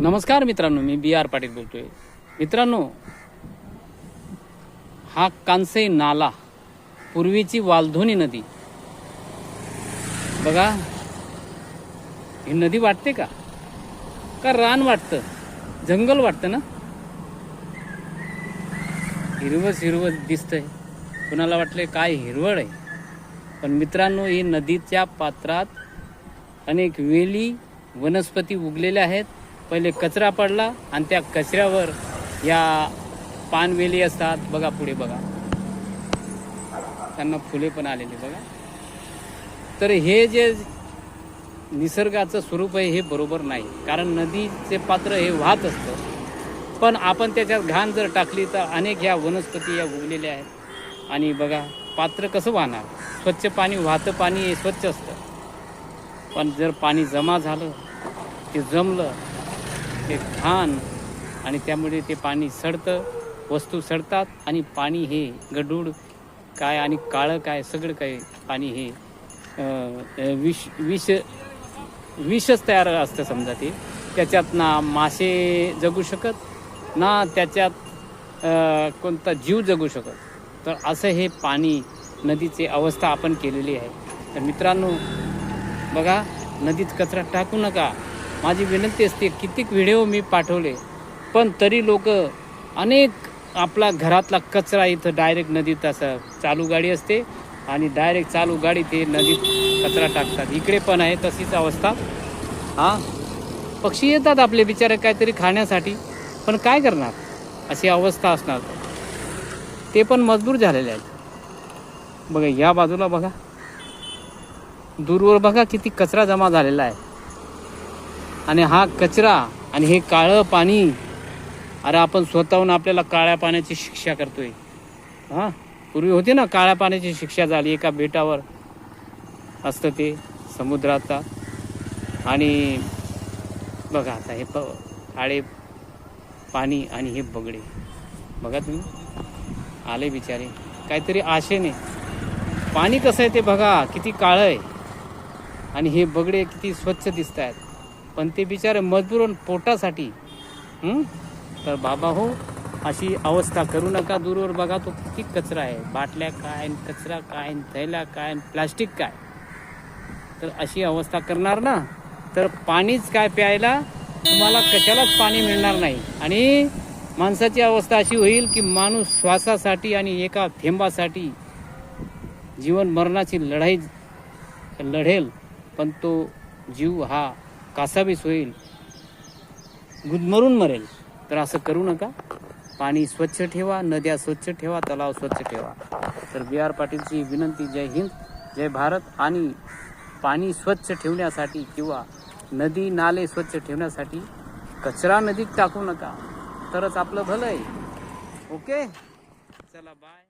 नमस्कार मित्रांनो मी बी आर पाटील बोलतोय. मित्रांनो हा कांसई नाला पूर्वीची वालधोनी नदी. बघा ही नदी वाटते का? का रान वाटतं? जंगल वाटतं ना? हिरवच हिरवं दिसतंय. कुणाला वाटलंय काय हिरवळ आहे? पण मित्रांनो ही नदीच्या पात्रात अनेक वेली वनस्पती उगलेल्या आहेत. पहिले कचरा पडला आणि त्या कचऱ्यावर या पानवेली असतात. बघा पुढे बघा. त्यांना फुले पण आलेली बघा. तर हे जे निसर्गाचं स्वरूप आहे हे बरोबर नाही. कारण नदीचे पात्र हे वाहत असतं. पण आपण त्याच्यात घाण जर टाकली तर अनेक ह्या वनस्पती या उगलेल्या आहेत. आणि बघा पात्र कसं वाहणार? स्वच्छ पाणी वाहतं पाणी हे स्वच्छ असतं. पण जर पाणी जमा झालं ते जमलं ते घाण आणि त्यामुळे ते पाणी सडतं वस्तू सडतात आणि पाणी हे गडूड काय आणि काळं काय सगळं काय पाणी हे विष विष विषच तयार असतं समजा ते. त्याच्यात ना मासे जगू शकत ना त्याच्यात कोणता जीव जगू शकत. तर असं हे पाणी नदीची अवस्था आपण केलेली आहे. तर मित्रांनो बघा नदीत कचरा टाकू नका. माझी विनंती असते कितीक व्हिडिओ मी पाठवले पण तरी लोक अनेक आपला घरातला कचरा इथं डायरेक्ट नदीत असं चालू गाडी असते आणि डायरेक्ट चालू गाडी ते नदीत कचरा टाकतात. इकडे पण आहे तशीच अवस्था. हां? पक्षी येतात आपले बिचारे काहीतरी खाण्यासाठी पण काय करणार? अशी अवस्था असणार. ते पण मजबूर झालेले आहेत. बघा या बाजूला बघा. दूरवर बघा किती कचरा जमा झालेला आहे. आणि हा कचरा आणि हे काळं पाणी अरे आपण स्वतःहून आपल्याला काळ्या पाण्याची शिक्षा करतोय. हां? पूर्वी होती ना काळ्या पाण्याची शिक्षा झाली एका बेटावर. असतं ते समुद्राचा आणि बघा आता हे प काळे पाणी आणि हे बगडे. बघा तुम्ही. आले बिचारे. काहीतरी आशेने. पाणी कसं आहे ते बघा किती काळं आहे. आणि हे बगडे किती स्वच्छ दिसत आहेत पण ते बिचारे मजबूर पोटासाठी तर बाबा हो अशी अवस्था करू नका. दूरवर बघा तो किती कचरा आहे. बाटल्या काय कचरा काय थैला थैल्या काय प्लास्टिक काय? तर अशी अवस्था करणार ना तर पाणीच काय प्यायला तुम्हाला कशालाच पाणी मिळणार नाही. आणि माणसाची अवस्था अशी होईल की माणूस श्वासासाठी आणि एका थेंबासाठी जीवन मरणाची लढाई लढेल पण तो जीव हा कासावीस होईल गुदमरून मरेल. तर असं करू नका. पाणी स्वच्छ ठेवा नद्या स्वच्छ ठेवा तलाव स्वच्छ ठेवा. तर बी आर पाटीलची विनंती जय हिंद जय भारत आणि पाणी स्वच्छ ठेवण्यासाठी किंवा नदी नाले स्वच्छ ठेवण्यासाठी कचरा नदीत टाकू नका. तरच आपलं भलं आहे. ओके? चला बाय